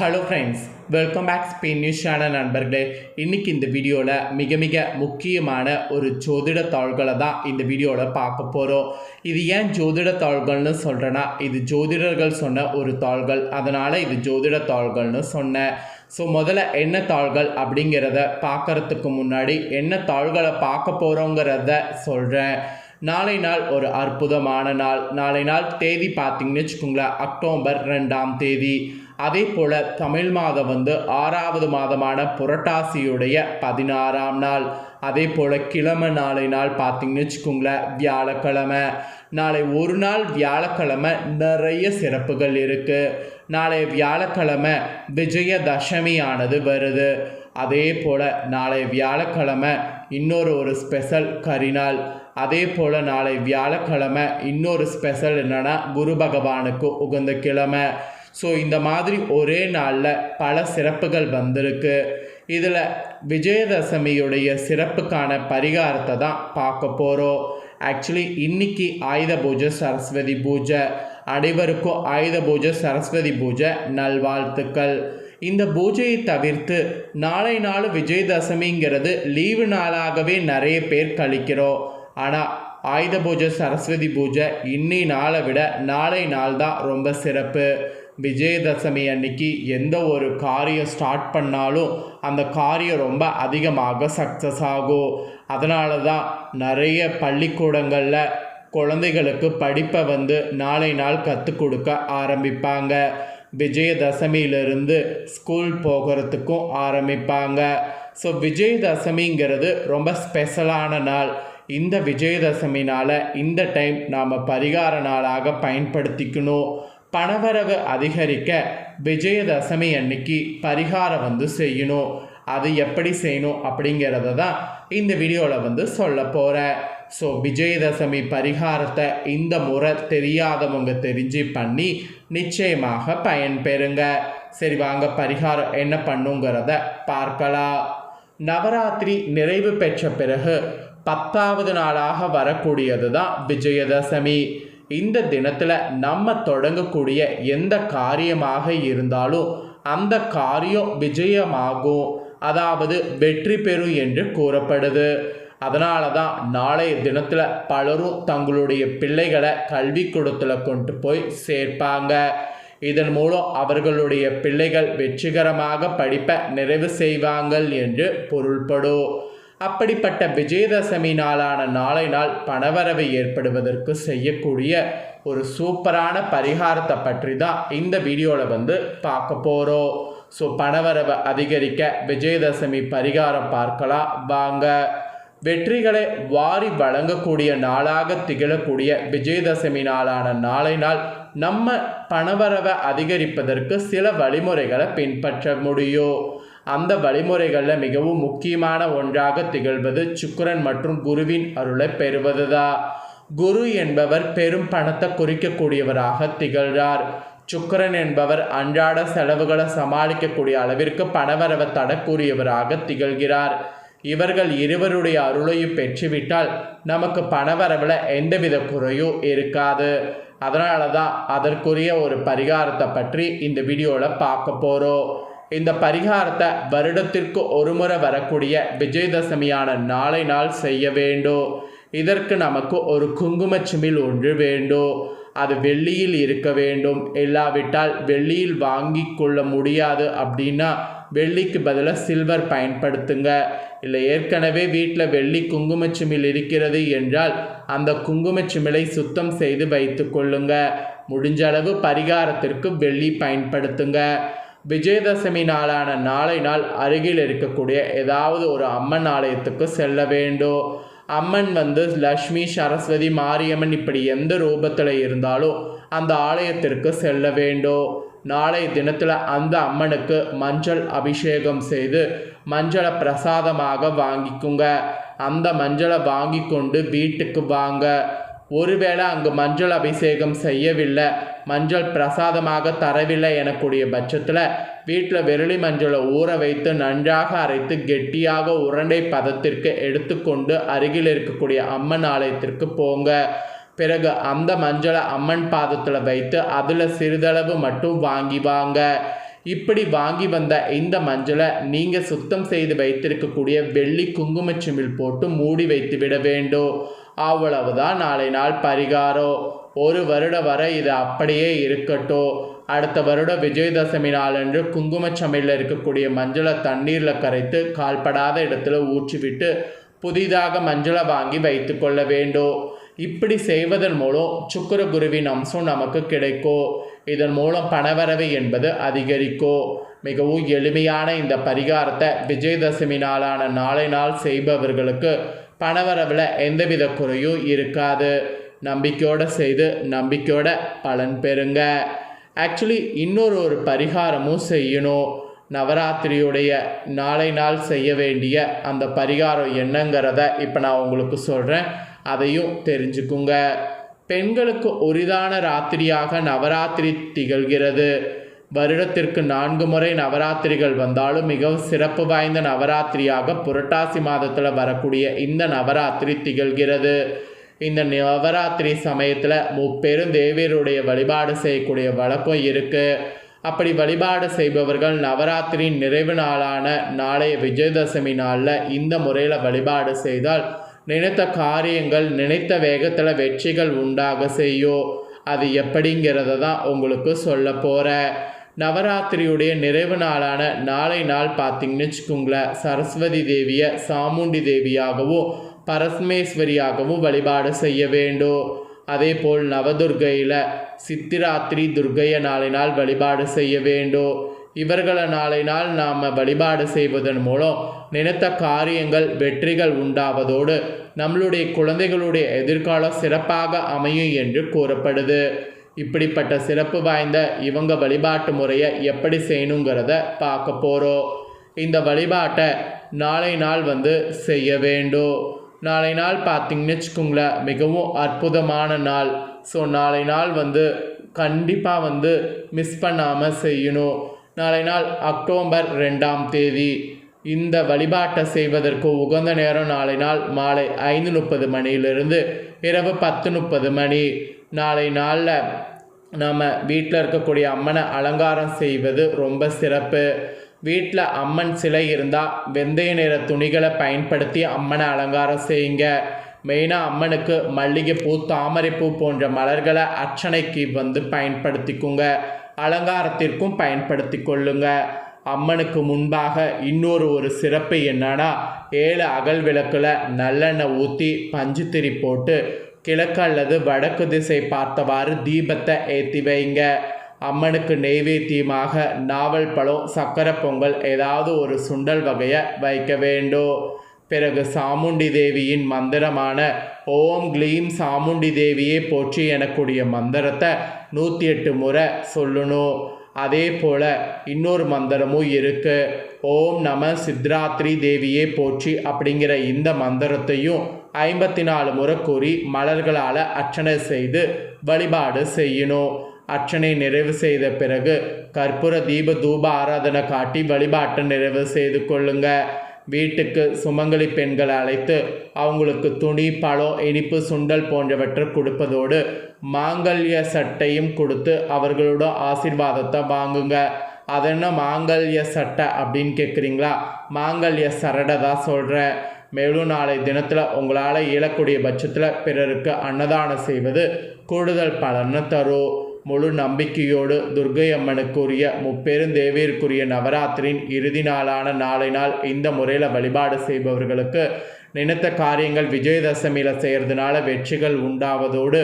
Hello friends welcome back Spain news channel நண்பர்களே. இன்றைக்கி இந்த வீடியோவில் மிக மிக முக்கியமான ஒரு ஜோதிட தாள்களை தான் இந்த வீடியோவில் பார்க்க போகிறோம் இது ஏன் ஜோதிட தாள்கள்னு சொல்கிறேன்னா இது ஜோதிடர்கள் சொன்ன ஒரு தாள்கள். அதனால் இது ஜோதிட தாள்கள்னு சொன்னேன். ஸோ முதல்ல என்ன தாள்கள் அப்படிங்கிறத பார்க்கறதுக்கு முன்னாடி என்ன தாள்களை பார்க்க போகிறோங்கிறத சொல்கிறேன் நாளை நாள் ஒரு அற்புதமான நாள். நாளை நாள் தேதி பார்த்தீங்கன்னு வச்சுக்கோங்களேன் அக்டோபர் ரெண்டாம் தேதி. அதே போல் தமிழ் மாதம் வந்து ஆறாவது மாதமான புரட்டாசியுடைய பதினாறாம் நாள். அதே போல் கிழமை நாளை நாள் பார்த்தீங்கன்னு வச்சுக்கோங்களேன் வியாழக்கிழமை. நாளை ஒரு நாள் வியாழக்கிழமை நிறைய சிறப்புகள் இருக்குது நாளை வியாழக்கிழமை விஜயதசமியானது வருது. அதே போல் நாளை வியாழக்கிழமை இன்னொரு ஒரு ஸ்பெஷல் கரிநாள் அதே போல் நாளை வியாழக்கிழமை இன்னொரு ஸ்பெஷல் என்னென்னா குரு பகவானுக்கு உகந்த கிழமை. ஸோ இந்த மாதிரி ஒரே நாளில் பல சிறப்புகள் வந்திருக்கு. இதில் விஜயதசமியுடைய சிறப்புக்கான பரிகாரத்தை தான் பார்க்க போகிறோம் ஆக்சுவலி இன்னைக்கு ஆயுத பூஜை சரஸ்வதி பூஜை. அனைவருக்கும் ஆயுத பூஜை சரஸ்வதி பூஜை நல்வாழ்த்துக்கள். இந்த பூஜையை தவிர்த்து நாளை நாள் விஜயதசமிங்கிறது லீவு நாளாகவே நிறைய பேர் கழிக்கிறோம். ஆனால் ஆயுத பூஜை சரஸ்வதி பூஜை இன்னி நாளை விட நாளை நாள் தான் ரொம்ப சிறப்பு. விஜயதசமி அன்னைக்கு எந்த ஒரு காரியம் ஸ்டார்ட் பண்ணாலும் அந்த காரியம் ரொம்ப அதிகமாக சக்ஸஸ் ஆகும். அதனால தான் நிறைய பள்ளிக்கூடங்களில் குழந்தைகளுக்கு படிப்பை வந்து நாளை நாள் கற்றுக் கொடுக்க ஆரம்பிப்பாங்க. விஜயதசமியிலிருந்து ஸ்கூல் போகிறதுக்கும் ஆரம்பிப்பாங்க. ஸோ விஜயதசமிங்கிறது ரொம்ப ஸ்பெஷலான நாள். இந்த விஜயதசமினால் இந்த டைம் நாம் பரிகார நாளாக பயன்படுத்திக்கணும். பணவரவு அதிகரிக்க விஜயதசமி அன்னைக்கு பரிகாரம் வந்து செய்யணும். அது எப்படி செய்யணும் அப்படிங்கிறத தான் இந்த வீடியோவில் வந்து சொல்ல போகிறேன் ஸோ விஜயதசமி பரிகாரத்தை இந்த முறை தெரியாதவங்க தெரிஞ்சு பண்ணி நிச்சயமாக பயன்பெறுங்க. சரி வாங்க பரிகாரம் என்ன பண்ணுங்கிறத பார்க்கலாம். நவராத்திரி நிறைவு பெற்ற பிறகு பத்தாவது நாளாக வரக்கூடியது தான் விஜயதசமி. இந்த தினத்தில் நம்ம தொடங்கக்கூடிய எந்த காரியமாக இருந்தாலும் அந்த காரியம் விஜயமாகும். அதாவது வெற்றி பெறும் என்று கூறப்படுது. அதனால தான் நாளைய தினத்தில் பலரும் தங்களுடைய பிள்ளைகளை கல்விக்கூடத்தில் கொண்டு போய் சேர்ப்பாங்க. இதன் மூலம் அவர்களுடைய பிள்ளைகள் வெற்றிகரமாக படிப்பை நிறைவு செய்வாங்கள் என்று பொருள்படும். அப்படிப்பட்ட விஜயதசமி நாளான நாளை நாள் பணவரவை ஏற்படுவதற்கு செய்யக்கூடிய ஒரு சூப்பரான பரிகாரத்தை பற்றி தான் இந்த வீடியோவில் வந்து பார்க்க போகிறோம் ஸோ பணவரவை அதிகரிக்க விஜயதசமி பரிகாரம் பார்க்கலாம். வாங்க. வெற்றிகளை வாரி வழங்கக்கூடிய நாளாக திகழக்கூடிய விஜயதசமி நாளான நாளை நாள் நம்ம பணவரவை அதிகரிப்பதற்கு சில வழிமுறைகளை பின்பற்ற முடியும். அந்த வழிமுறைகளில் மிகவும் முக்கியமான ஒன்றாக திகழ்வது சுக்கரன் மற்றும் குருவின் அருளை பெறுவதுதான் குரு என்பவர் பெரும் பணத்தை குறிக்கக்கூடியவராக திகழ்கிறார் சுக்கரன் என்பவர் அன்றாட செலவுகளை சமாளிக்கக்கூடிய அளவிற்கு பணவரவை தடக்கூடியவராக திகழ்கிறார். இவர்கள் இருவருடைய அருளையும் பெற்றுவிட்டால் நமக்கு பணவரவில் எந்தவித குறையும் இருக்காது. அதனால தான் அதற்குரிய ஒரு பரிகாரத்தை பற்றி இந்த வீடியோவில் பார்க்க போகிறோம் இந்த பரிகாரத்தை வருடத்திற்கு ஒருமுறை வரக்கூடிய விஜயதசமியான நாளை நாள் செய்ய வேண்டும் இதற்கு நமக்கு ஒரு குங்குமச்சிமில் ஒன்று வேண்டும் அது வெள்ளியில் இருக்க வேண்டும். இல்லாவிட்டால் வெள்ளியில் வாங்கி கொள்ள முடியாது அப்படின்னா வெள்ளிக்கு பதிலாக சில்வர் பயன்படுத்துங்க. இல்லை ஏற்கனவே வீட்டில் வெள்ளி குங்குமச்சிமில் இருக்கிறது என்றால் அந்த குங்குமச்சிமிலை சுத்தம் செய்து வைத்து கொள்ளுங்க. முடிஞ்ச அளவு பரிகாரத்திற்கு வெள்ளி பயன்படுத்துங்க. விஜயதசமி நாளான நாளை நாள் அருகில் இருக்கக்கூடிய ஏதாவது ஒரு அம்மன் ஆலயத்துக்கு செல்ல வேண்டும் அம்மன் வந்து லக்ஷ்மி சரஸ்வதி மாரியம்மன் இப்படி எந்த ரூபத்தில் இருந்தாலும் அந்த ஆலயத்திற்கு செல்ல வேண்டும் நாளை தினத்தில் அந்த அம்மனுக்கு மஞ்சள் அபிஷேகம் செய்து மஞ்சளை பிரசாதமாக வாங்கிக்குங்க. அந்த மஞ்சளை வாங்கி கொண்டு வீட்டுக்கு வாங்க. ஒருவேளை அங்கு மஞ்சள் அபிஷேகம் செய்யவில்லை மஞ்சள் பிரசாதமாக தரவில்லை எனக்கூடிய பட்சத்தில் வீட்டில் விரலி மஞ்சளை ஊற வைத்து நன்றாக அரைத்து கெட்டியாக உருண்டை பதத்திற்கு எடுத்துக்கொண்டு அருகில் இருக்கக்கூடிய அம்மன் ஆலயத்திற்கு போங்க. பிறகு அந்த மஞ்சளை அம்மன் பாதத்தில் வைத்து அதில் சிறிதளவு மட்டும் வாங்கி வாங்க. இப்படி வாங்கி வந்த இந்த மஞ்சளை நீங்கள் சுத்தம் செய்து வைத்திருக்கக்கூடிய வெள்ளி குங்குமச்சிமிழ் போட்டு மூடி வைத்து விட வேண்டும். அவ்வளவுதான். நாளை நாள் பரிகாரம் ஒரு வருடம் வரை இது அப்படியே இருக்கட்டும் அடுத்த வருட விஜயதசமி நாளன்று குங்குமச்சமையில் இருக்கக்கூடிய மஞ்சளை தண்ணீரில் கரைத்து கால்படாத இடத்துல ஊற்றிவிட்டு புதிதாக மஞ்சளை வாங்கி வைத்து கொள்ள வேண்டும் இப்படி செய்வதன் மூலம் சுக்கர குருவின் அம்சம் நமக்கு கிடைக்கும் இதன் மூலம் பணவரவு என்பது அதிகரிக்கும் மிகவும் எளிமையான இந்த பரிகாரத்தை விஜயதசமி நாளான நாளை நாள் செய்பவர்களுக்கு பணவரவில் எந்தவித குறையும் இருக்காது. நம்பிக்கையோடு செய்து நம்பிக்கையோட பலன் பெறுங்க. ஆக்சுவலி இன்னொரு ஒரு பரிகாரமும் செய்யணும். நவராத்திரியுடைய நாளை நாள் செய்ய வேண்டிய அந்த பரிகாரம் என்னங்கிறத இப்போ நான் உங்களுக்கு சொல்கிறேன் அதையும் தெரிஞ்சுக்குங்க. பெண்களுக்கு உரிதான ராத்திரியாக நவராத்திரி திகழ்கிறது. வருடத்திற்கு நான்கு முறை நவராத்திரிகள் வந்தாலும் மிகவும் சிறப்பு வாய்ந்த நவராத்திரியாக புரட்டாசி மாதத்தில் வரக்கூடிய இந்த நவராத்திரி திகழ்கிறது. இந்த நவராத்திரி சமயத்தில் முப்பெரும் தேவியருடைய வழிபாடு செய்யக்கூடிய வழக்கம் இருக்குது அப்படி வழிபாடு செய்பவர்கள் நவராத்திரியின் நிறைவு நாளான நாளைய விஜயதசமி நாளில் இந்த முறையில் வழிபாடு செய்தால் நினைத்த காரியங்கள் நினைத்த வேகத்தில் வெற்றிகள் உண்டாக செய்யும். அது எப்படிங்கிறத தான் உங்களுக்கு சொல்ல போகிறேன் நவராத்திரியுடைய நிறைவு நாளான நாளை நாள் பார்த்தீங்கன்னு வச்சுக்கோங்களேன். சரஸ்வதி தேவியை சாமுண்டி தேவியாகவும் பரஸ்மேஸ்வரியாகவும் வழிபாடு செய்ய வேண்டும். அதே போல் நவதுர்கையில் சித்திராத்திரி துர்கையை நாளை நாள் வழிபாடு செய்ய வேண்டும். இவர்களை நாளை நாள் நாம் வழிபாடு செய்வதன் மூலம் நினைத்த காரியங்கள் வெற்றிகள் உண்டாவதோடு நம்மளுடைய குழந்தைகளுடைய எதிர்காலம் சிறப்பாக அமையும் என்று கூறப்படுது. இப்படிப்பட்ட சிறப்பு வாய்ந்த இவங்க வழிபாட்டு முறையை எப்படி செய்யணுங்கிறத பார்க்க போகிறோம் இந்த வழிபாட்டை நாளை நாள் வந்து செய்ய வேண்டும். நாளை நாள் பார்த்திங்கன்னு வச்சுக்கோங்களேன் மிகவும் அற்புதமான நாள். ஸோ நாளை நாள் வந்து கண்டிப்பாக வந்து மிஸ் பண்ணாமல் செய்யணும். நாளை நாள் அக்டோபர் ரெண்டாம் தேதி. இந்த வழிபாட்டை செய்வதற்கு உகந்த நேரம் நாளை நாள் மாலை ஐந்து முப்பது மணியிலிருந்து இரவு பத்து முப்பது மணி. நாளை நாளில் நம்ம வீட்டில் இருக்கக்கூடிய அம்மனை அலங்காரம் செய்வது ரொம்ப சிறப்பு. வீட்டில் அம்மன் சிலை இருந்தால் வெந்தய நிற துணிகளை பயன்படுத்தி அம்மனை அலங்காரம் செய்யுங்க. மெயினாக அம்மனுக்கு மல்லிகைப்பூ தாமரைப்பூ போன்ற மலர்களை அர்ச்சனைக்கு வந்து பயன்படுத்திக்குங்க. அலங்காரத்திற்கும் பயன்படுத்தி கொள்ளுங்க அம்மனுக்கு முன்பாக இன்னொரு ஒரு சிறப்பு என்னன்னா ஏழு அகல் விளக்கில் நல்லெண்ணெய் ஊற்றி பஞ்சுத்திரி போட்டு கிழக்கு அல்லது வடக்கு திசை பார்த்தவாறு தீபத்தை ஏற்றி வைங்க. அம்மனுக்கு நெய்வேத்தியமாக நாவல் பழம் சக்கரை பொங்கல் ஏதாவது ஒரு சுண்டல் வகையை வைக்க வேண்டும். பிறகு சாமுண்டி தேவியின் மந்திரமான ஓம் க்ளீம் சாமுண்டி தேவியே போற்றி எனக்கூடிய மந்திரத்தை நூற்றி எட்டு முறை சொல்லணும். அதே போல் இன்னொரு மந்திரமும் இருக்குது ஓம் நம சித்ராத்ரி தேவியே போற்றி அப்படிங்கிற இந்த மந்திரத்தையும் ஐம்பத்தி நாலு முறை கூறி மலர்களால் அர்ச்சனை செய்து வழிபாடு செய்யணும் அர்ச்சனை நிறைவு செய்த பிறகு கற்பூர தீப தூப ஆராதனை காட்டி வழிபாட்டை நிறைவு செய்து கொள்ளுங்க. வீட்டுக்கு சுமங்கலி பெண்களை அழைத்து அவங்களுக்கு துணி பழம் இனிப்பு சுண்டல் போன்றவற்றை கொடுப்பதோடு மாங்கல்ய சட்டையும் கொடுத்து அவர்களோட ஆசிர்வாதத்தை வாங்குங்க. அதென்ன மாங்கல்ய சட்டை அப்படின்னு கேட்குறீங்களா மாங்கல்ய சரடை தான் சொல்கிறேன் மேலும் நாளை தினத்தில் உங்களால் இயலக்கூடிய பட்சத்தில் பிறருக்கு அன்னதானம் செய்வது கூடுதல் பலனை தரும். முழு நம்பிக்கையோடு துர்கை அம்மனுக்குரிய முப்பெருந்தேவியிற்குரிய நவராத்திரியின் இறுதி நாளான நாளை நாள் இந்த முறையில் வழிபாடு செய்பவர்களுக்கு நினைத்த காரியங்கள் விஜயதசமியில் செய்கிறதுனால வெற்றிகள் உண்டாவதோடு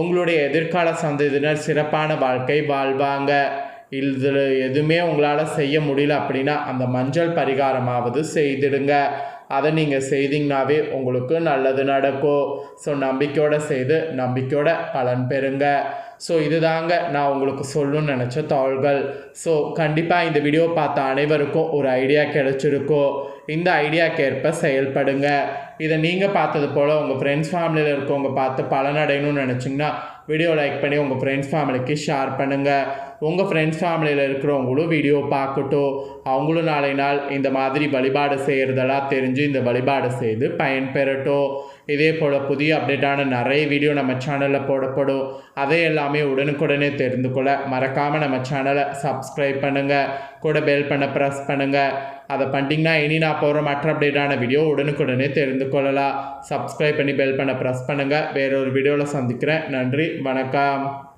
உங்களுடைய எதிர்கால சந்ததியினர் சிறப்பான வாழ்க்கை வாழ்வாங்க. இதில் எதுவுமே உங்களால் செய்ய முடியல அப்படின்னா அந்த மஞ்சள் பரிகாரமாவது செய்திடுங்க. அதை நீங்கள் செய்தீங்கனாவே உங்களுக்கு நல்லது நடக்கும். ஸோ நம்பிக்கையோடு செய்து நம்பிக்கையோட பலன் பெறுங்க. ஸோ இதுதாங்க நான் உங்களுக்கு சொல்லணும்னு நினச்ச தாள்கள். ஸோ கண்டிப்பாக இந்த வீடியோ பார்த்த அனைவருக்கும் ஒரு ஐடியா கிடச்சிருக்கும். இந்த ஐடியாக்கேற்ப செயல்படுங்க. இதை நீங்கள் பார்த்தது போல் உங்கள் ஃப்ரெண்ட்ஸ் ஃபேமிலியில் இருக்கவங்க பார்த்து பலனடையணும்னு நினச்சிங்கன்னா வீடியோ லைக் பண்ணி உங்கள் ஃப்ரெண்ட்ஸ் ஃபேமிலிக்கு ஷேர் பண்ணுங்கள் உங்கள் ஃப்ரெண்ட்ஸ் ஃபேமிலியில் இருக்கிறவங்களும் வீடியோ பார்க்கட்டும். அவங்களும் நாளை நாள் இந்த மாதிரி வழிபாடு செய்கிறதெல்லாம் தெரிஞ்சு இந்த வழிபாடு செய்து பயன்பெறட்டும். இதே போல் புதிய அப்டேட்டான நிறைய வீடியோ நம்ம சேனலில் போடப்படும். அதை எல்லாமே உடனுக்குடனே தெரிந்து கொள்ள மறக்காமல் நம்ம சேனலை சப்ஸ்கிரைப் பண்ணுங்கள் கூட பெல் பண்ண ப்ரெஸ் பண்ணுங்கள் அதை பண்ணிட்டீங்கன்னா இனி நான் போகிற மற்ற அப்டேட்டான வீடியோ உடனுக்குடனே தெரிந்து கொள்ளலாம். சப்ஸ்கிரைப் பண்ணி பெல் பண்ண ப்ரெஸ் பண்ணுங்கள் வேற ஒரு வீடியோவில் சந்திக்கிறேன். நன்றி. வணக்கம்.